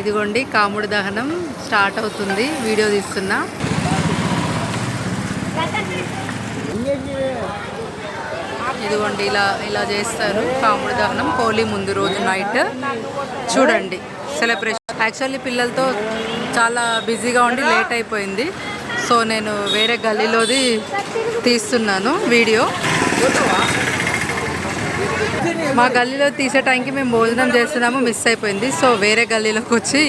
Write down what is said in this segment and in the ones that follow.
ఇదిగోండి కాముడి దహనం స్టార్ట్ అవుతుంది. వీడియో తీస్తున్నా. ఇదిగోండి ఇలా ఇలా చేస్తారు. కాముడి దహనం హోలీ ముందు రోజు నైట్. చూడండి సెలబ్రేషన్ యాక్చువల్లీ పిల్లలతో చాలా బిజీగా ఉండి లేట్ అయిపోయింది. సో నేను వేరే గల్లీలోది తీస్తున్నాను వీడియో. మా గల్లీలో తీసే టైంకి మేము భోజనం చేస్తున్నాము మిస్ అయిపోయింది. సో వేరే గల్లీలోకి వచ్చి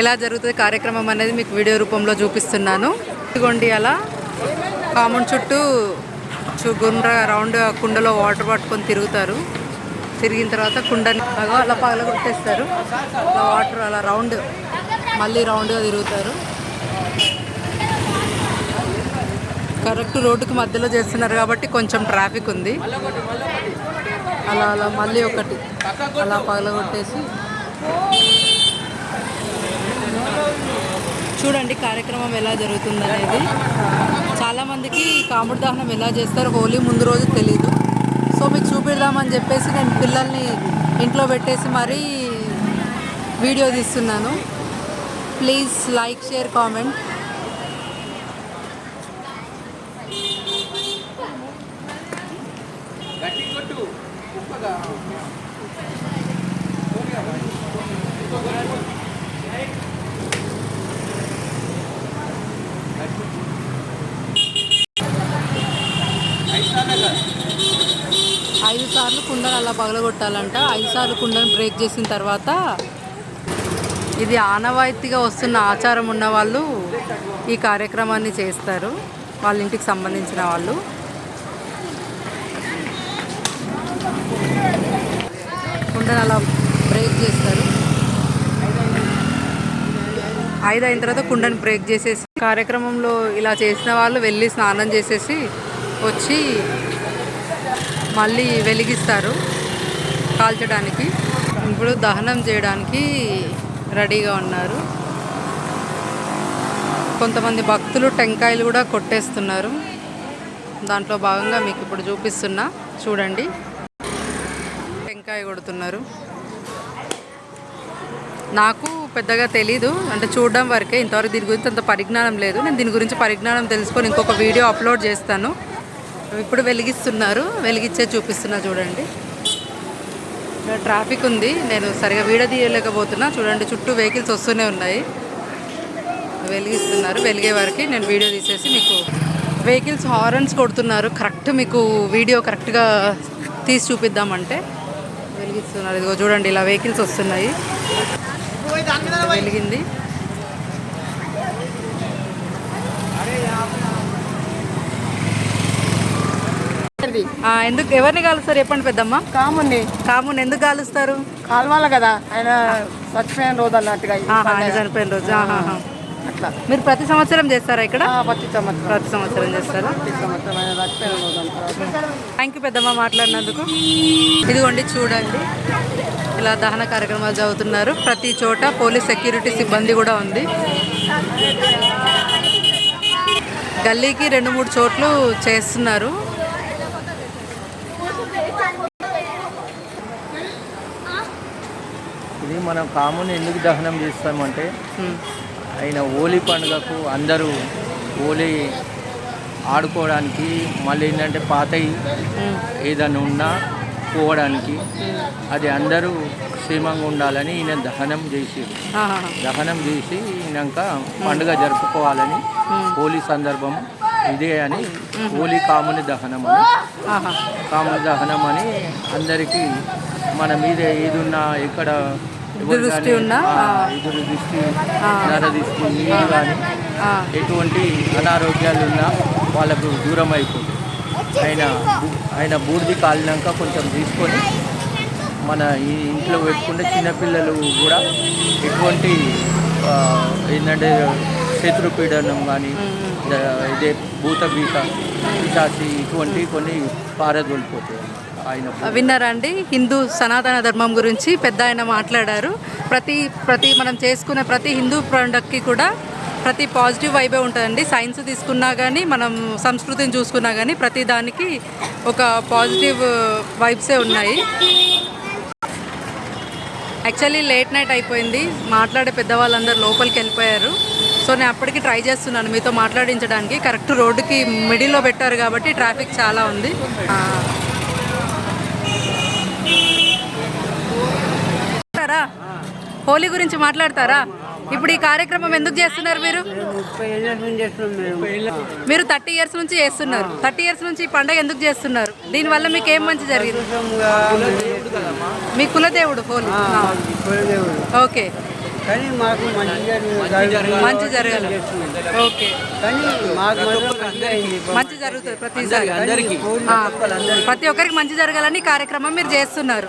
ఎలా జరుగుతుంది కార్యక్రమం అనేది మీకు వీడియో రూపంలో చూపిస్తున్నాను. ఇదిగోండి అలా. కామన్ చుట్టూ చు గుండ్ర రౌండ్ కుండలో వాటర్ పట్టుకొని తిరుగుతారు. తిరిగిన తర్వాత కుండని బాగా అలా పగల కొట్టేస్తారు అలా వాటర్ అలా రౌండ్ మళ్ళీ రౌండ్గా తిరుగుతారు. కరెక్ట్ రోడ్డుకి మధ్యలో చేస్తున్నారు కాబట్టి కొంచెం ట్రాఫిక్ ఉంది. అలా అలా మళ్ళీ ఒకటి. అలా పగలగొట్టేసి. చూడండి కార్యక్రమం ఎలా జరుగుతుందనేది. చాలామందికి కాముడి దహనం ఎలా చేస్తారు హోలీ ముందు రోజు తెలియదు సో మీకు చూపిద్దామని చెప్పేసి నేను పిల్లల్ని ఇంట్లో పెట్టేసి మరీ వీడియో తీస్తున్నాను. Please like share comment. ఐదు సార్లు కుండను అలా పగలగొట్టాలంట. ఐదు సార్లు కుండను బ్రేక్ చేసిన తర్వాత ఇది ఆనవాయితీగా వస్తున్న ఆచారం ఉన్న వాళ్ళు ఈ కార్యక్రమాన్ని చేస్తారు. వాళ్ళ ఇంటికి సంబంధించిన వాళ్ళు. కుండను అలా బ్రేక్ చేస్తారు. ఐదు అయిన తర్వాత కుండను బ్రేక్ చేసేసి కార్యక్రమంలో ఇలా చేసిన వాళ్ళు వెళ్ళి స్నానం చేసేసి వచ్చి మళ్ళీ వెలిగిస్తారు కాల్చడానికి. ఇప్పుడు దహనం చేయడానికి రెడీగా ఉన్నారు. కొంతమంది భక్తులు టెంకాయలు కూడా కొట్టేస్తున్నారు. దాంట్లో భాగంగా మీకు ఇప్పుడు చూపిస్తున్నా. చూడండి. టెంకాయ కొడుతున్నారు. నాకు పెద్దగా తెలీదు. అంటే చూడడం వరకే ఇంతవరకు దీని గురించి అంత పరిజ్ఞానం లేదు. నేను దీని గురించి పరిజ్ఞానం తెలుసుకొని ఇంకొక వీడియో అప్లోడ్ చేస్తాను. ఇప్పుడు వెలిగిస్తున్నారు. వెలిగించే చూపిస్తున్నా చూడండి. ట్రాఫిక్ ఉంది. నేను సరిగా వీడియో తీయలేకపోతున్నా. చూడండి చుట్టూ వెహికల్స్ వస్తూనే ఉన్నాయి. వెలిగిస్తున్నారు. వెలిగే వరకు నేను వీడియో తీసేసి మీకు వెహికల్స్ హారన్స్ కొడుతున్నారు. కరెక్ట్ మీకు వీడియో కరెక్ట్గా తీసి చూపిద్దామంటే వెలిగిస్తున్నారు. ఇదిగో చూడండి ఇలా వెహికల్స్ వస్తున్నాయి. వెలిగింది. ఎందుకు ఎవరిని కాలుస్తారు చెప్పండి పెద్దమ్మ? కాముంది కాముని ఎందుకు కాలుస్తారు? కాలువాల కదా? ఆయన చచ్చిపోయిన రోజు అన్నట్టుగా. చనిపోయిన రోజు. అట్లా మీరు ప్రతి సంవత్సరం చేస్తారా ఇక్కడ? ఆ, ప్రతి సంవత్సరం. ప్రతి సంవత్సరం చేస్తారా? థ్యాంక్ యూ పెద్దమ్మ మాట్లాడినందుకు. ఇదిగోండి చూడండి. ఇలా దహన కార్యక్రమాలు జరుగుతున్నారు. ప్రతి చోట పోలీస్ సెక్యూరిటీ సిబ్బంది కూడా ఉంది. గల్లీకి రెండు మూడు చోట్లు చేస్తున్నారు. ఇది మనం కాముని ఎందుకు దహనం చేస్తామంటే అయిన హోలీ పండుగకు అందరూ హోలీ ఆడుకోవడానికి మళ్ళీ ఏంటంటే పాతయి ఏదైనా ఉన్నా పోవడానికి. అది అందరూ క్షేమంగా ఉండాలని ఈయన దహనం చేసి దహనం చేసి ఈయనక పండుగ జరుపుకోవాలని హోలీ సందర్భం ఇదే అని హోలీ కాముని దహనం అని. కాముని దహనం అని అందరికీ మన మీద ఏదున్నా ఎక్కడ ఎవరు దృష్టి గానీ, ఉన్నా, కానీ ఎటువంటి అనారోగ్యాలు ఉన్నా వాళ్ళకు దూరం అయిపోతుంది. ఆయన ఆయన బూడిది కాలినాక కొంచెం తీసుకొని మన ఈ ఇంట్లో పెట్టుకుంటే చిన్నపిల్లలు కూడా ఎటువంటి ఏంటంటే శత్రుపీడనం కానీ ఇదే భూత బీక పిశాచి ఇటువంటి కొన్ని పారదోలిపోతాయి. ఆయన విన్నారా అండి హిందూ సనాతన ధర్మం గురించి పెద్ద ఆయన మాట్లాడారు. ప్రతి ప్రతి మనం చేసుకునే ప్రతి హిందూ పండుగకి కూడా ప్రతి పాజిటివ్ వైబే ఉంటుందండి. సైన్స్ తీసుకున్నా కానీ మనం సంస్కృతిని చూసుకున్నా కానీ ప్రతి దానికి ఒక పాజిటివ్ వైబ్సే ఉన్నాయి. యాక్చువల్లీ లేట్ నైట్ అయిపోయింది. మాట్లాడే పెద్దవాళ్ళందరూ లోపలికి వెళ్ళిపోయారు. సో నేను అప్పటికి ట్రై చేస్తున్నాను మీతో మాట్లాడించడానికి. కరెక్ట్ రోడ్డుకి మిడిల్లో పెట్టారు కాబట్టి ట్రాఫిక్ చాలా ఉంది. మాట్లాడతారా? హోలీ గురించి మాట్లాడతారా? ఇప్పుడు ఈ కార్యక్రమం ఎందుకు చేస్తున్నారు మీరు? మీరు థర్టీ ఇయర్స్ నుంచి చేస్తున్నారు. థర్టీ ఇయర్స్ నుంచి ఈ పండగ ఎందుకు చేస్తున్నారు? దీనివల్ల మీకు ఏం మంచి జరిగింది? మీ కులదేవుడు హోలీ. ఓకే. కానీ మాకు. మంచి జరగాలి. ఓకే. కానీ మాకు మంచి జరుగుతుంది ప్రతిసారి. ఆ, ప్రతి ఒక్కరికి మంచి జరగాలని ఈ కార్యక్రమం మీరు చేస్తున్నారు.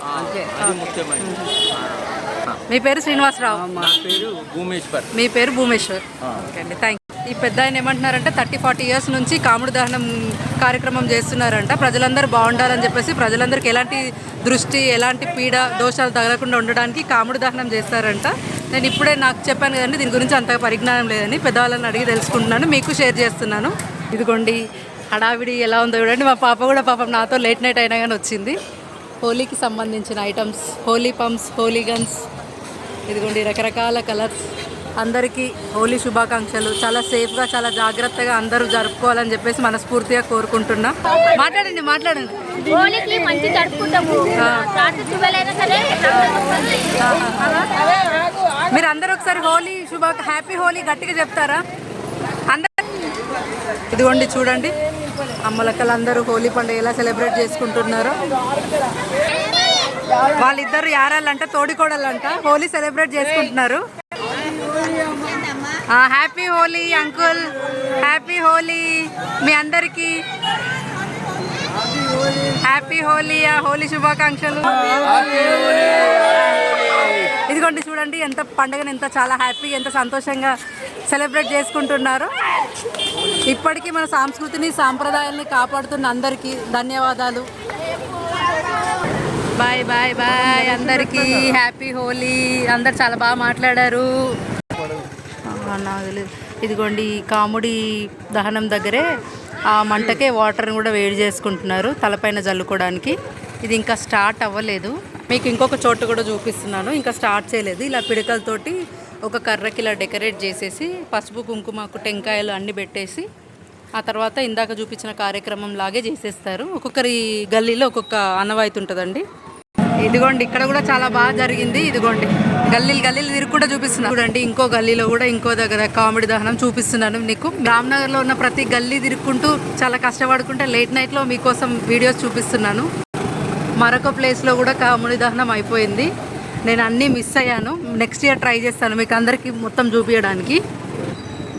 మీ పేరు శ్రీనివాసరావు. నా పేరు భూమేశ్వర్. మీ పేరు భూమేశ్వర్. ఓకే అండి థ్యాంక్ ఈ పెద్ద ఆయన ఏమంటున్నారంటే థర్టీ ఫార్టీ ఇయర్స్ నుంచి కాముడు దహనం కార్యక్రమం చేస్తున్నారంట. ప్రజలందరూ బాగుండాలని చెప్పేసి ప్రజలందరికీ ఎలాంటి దృష్టి ఎలాంటి పీడ దోషాలు తగలకుండా ఉండడానికి కాముడు దహనం చేస్తారంట. నేను ఇప్పుడే నాకు చెప్పాను కదండి దీని గురించి అంతగా పరిజ్ఞానం లేదని పెద్దవాళ్ళని అడిగి తెలుసుకుంటున్నాను మీకు షేర్ చేస్తున్నాను. ఇదిగోండి హడావిడి ఎలా ఉందో చూడండి మా పాప కూడా పాపం నాతో లేట్ నైట్ అయినా కానీ వచ్చింది. హోలీకి సంబంధించిన items Holi pumps Holi guns ఇదిగోండి రకరకాల కలర్స్ అందరికీ హోలీ శుభాకాంక్షలు. చాలా సేఫ్గా చాలా జాగ్రత్తగా అందరూ జరుపుకోవాలని చెప్పేసి మనస్ఫూర్తిగా కోరుకుంటున్నా. మాట్లాడండి మాట్లాడండి. హోలీకి మంచి జరుపుకుంటాము. మీరు అందరూ ఒకసారి హోలీ శుభా హ్యాపీ హోలీ గట్టిగా చెప్తారా? అందరు ఇదిగోండి చూడండి. అమ్మలక్కలు అందరూ హోలీ పండుగ ఎలా సెలబ్రేట్ చేసుకుంటున్నారో. వాళ్ళిద్దరు యారాలంట తోడికోడలంట హోలీ సెలబ్రేట్ చేసుకుంటున్నారు. Happy Holi uncle. Happy Holi మీ అందరికీ. హ్యాపీ హోలీ ఆ హోలీ శుభాకాంక్షలు. ఇదిగోండి చూడండి ఎంత పండుగను ఎంత చాలా హ్యాపీగా ఎంత సంతోషంగా సెలబ్రేట్ చేసుకుంటున్నారు. ఇప్పటికీ మన సంస్కృతిని సాంప్రదాయాల్ని కాపాడుతున్న అందరికీ ధన్యవాదాలు. బాయ్ బాయ్ బాయ్ అందరికీ హ్యాపీ హోలీ. అందరు చాలా బాగా మాట్లాడారు. నాకు ఇదిగోండి కాముడి దహనం దగ్గరే ఆ మంటకే వాటర్ని కూడా వేడి చేసుకుంటున్నారు తలపైన జల్లుకోవడానికి. ఇది ఇంకా స్టార్ట్ అవ్వలేదు. మీకు ఇంకొక చోటు కూడా చూపిస్తున్నాను. ఇంకా స్టార్ట్ చేయలేదు. ఇలా పిడకలతోటి ఒక కర్రకి ఇలా డెకరేట్ చేసేసి పసుపు కుంకుమకు టెంకాయలు అన్ని పెట్టేసి ఆ తర్వాత ఇందాక చూపించిన కార్యక్రమం లాగే చేసేస్తారు. ఒక్కొక్కరి గల్లీలో ఒక్కొక్క ఆనవాయితీ ఉంటుందండి. ఇదిగోండి ఇక్కడ కూడా చాలా బాగా జరిగింది. ఇదిగోండి గల్లీలు గల్లీలు తిరిగి కూడా చూపిస్తున్నాను చూడండి ఇంకో గల్లీలో కూడా ఇంకో దగ్గర కామెడీ దహనం చూపిస్తున్నాను మీకు. రామ్నగర్లో ఉన్న ప్రతి గల్లీ తిరుక్కుంటూ చాలా కష్టపడుకుంటే లేట్ నైట్లో మీకోసం వీడియోస్ చూపిస్తున్నాను. మరొక ప్లేస్లో కూడా కామెడీ దహనం అయిపోయింది. నేను అన్నీ మిస్ అయ్యాను. నెక్స్ట్ ఇయర్ ట్రై చేస్తాను మీకు అందరికీ మొత్తం చూపించడానికి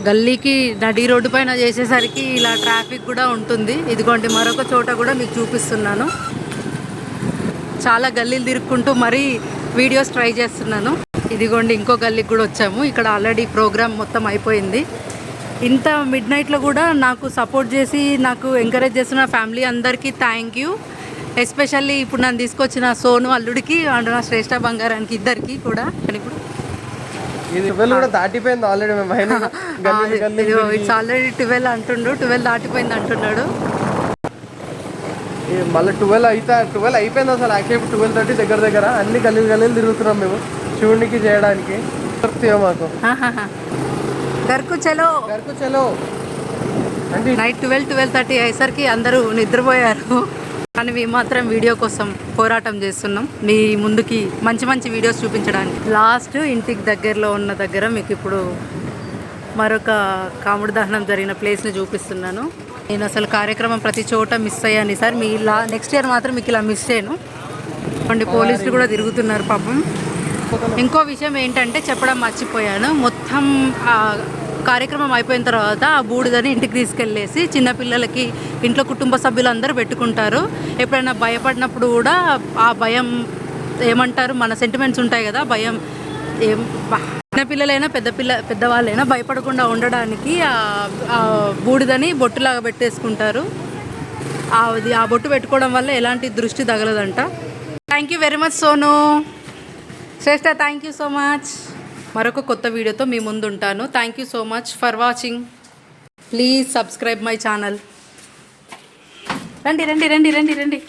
గల్లీకి నడి రోడ్డు పైన చేసేసరికి ఇలా ట్రాఫిక్ కూడా ఉంటుంది. ఇదిగోండి మరొక చోట కూడా మీకు చూపిస్తున్నాను. చాలా గల్లీలు తిరుక్కుంటూ మరీ వీడియోస్ ట్రై చేస్తున్నాను. ఇదిగోండి ఇంకో గల్లీకి కూడా వచ్చాము. ఇక్కడ ఆల్రెడీ ప్రోగ్రామ్ మొత్తం అయిపోయింది. ఇంత మిడ్ నైట్లో కూడా నాకు సపోర్ట్ చేసి నాకు ఎంకరేజ్ చేస్తున్న ఫ్యామిలీ అందరికీ థ్యాంక్ యూ ఎస్పెషల్లీ ఇప్పుడు నన్ను తీసుకొచ్చిన సోను అల్లుడికి అండ్ నా శ్రేష్ఠ బంగారానికి ఇద్దరికి కూడా. ఇప్పుడు ఇట్స్ ఆల్రెడీ ట్వెల్వ్ అంటుండు ట్వెల్వ్ దాటిపోయింది అంటున్నాడు. మళ్ళీ ట్వెల్వ్ అయితే ట్వెల్వ్ అయిపోయింది అసలు. యాక్చువల్లీ ఇప్పుడు ట్వెల్వ్ థర్టీ దగ్గర దగ్గర అన్ని గల్లీలు గల్లీలు తిరుగుతున్నాం మేము శివునికి చేయడానికి. దొరుకుతాయో మాకు. గర్కు చలో గరకు చలో అంటే నైట్ ట్వెల్వ్ ట్వెల్వ్ థర్టీ అయ్యేసరికి అందరూ నిద్రపోయారు. కానీ మేము మాత్రం వీడియో కోసం పోరాటం చేస్తున్నాం. మీ ముందుకి మంచి మంచి వీడియోస్ చూపించడానికి. లాస్ట్ ఇంటికి దగ్గరలో ఉన్న దగ్గర మీకు ఇప్పుడు మరొక కాముడి దహనం జరిగిన ప్లేస్ని చూపిస్తున్నాను. నేను అసలు కార్యక్రమం ప్రతి చోట మిస్ అయ్యాను సార్. మీ ఇలా నెక్స్ట్ ఇయర్ మాత్రం మీకు ఇలా మిస్ చేయను. అండి పోలీసులు కూడా తిరుగుతున్నారు పాపం. ఇంకో విషయం ఏంటంటే చెప్పడం మర్చిపోయాను. మొత్తం కార్యక్రమం అయిపోయిన తర్వాత ఆ బూడిదని ఇంటికి తీసుకెళ్ళేసి చిన్నపిల్లలకి ఇంట్లో కుటుంబ సభ్యులందరూ పెట్టుకుంటారు. ఎప్పుడైనా భయపడినప్పుడు కూడా ఆ భయం ఏమంటారు? మన సెంటిమెంట్స్ ఉంటాయి కదా భయం ఏం చిన్న చిన్నపిల్లలైనా పెద్ద పిల్ల పెద్దవాళ్ళైనా భయపడకుండా ఉండడానికి ఆ- బూడిదని బొట్టులాగా పెట్టేసుకుంటారు. ఆ అది ఆ బొట్టు పెట్టుకోవడం వల్ల ఎలాంటి దృష్టి తగలదంట. Thank you very much Sonu. Shreshta thank you so much మరొక కొత్త వీడియోతో మీ ముందు ఉంటాను thank you so much for watching please subscribe my channel రండి రండి రండి రండి రండి.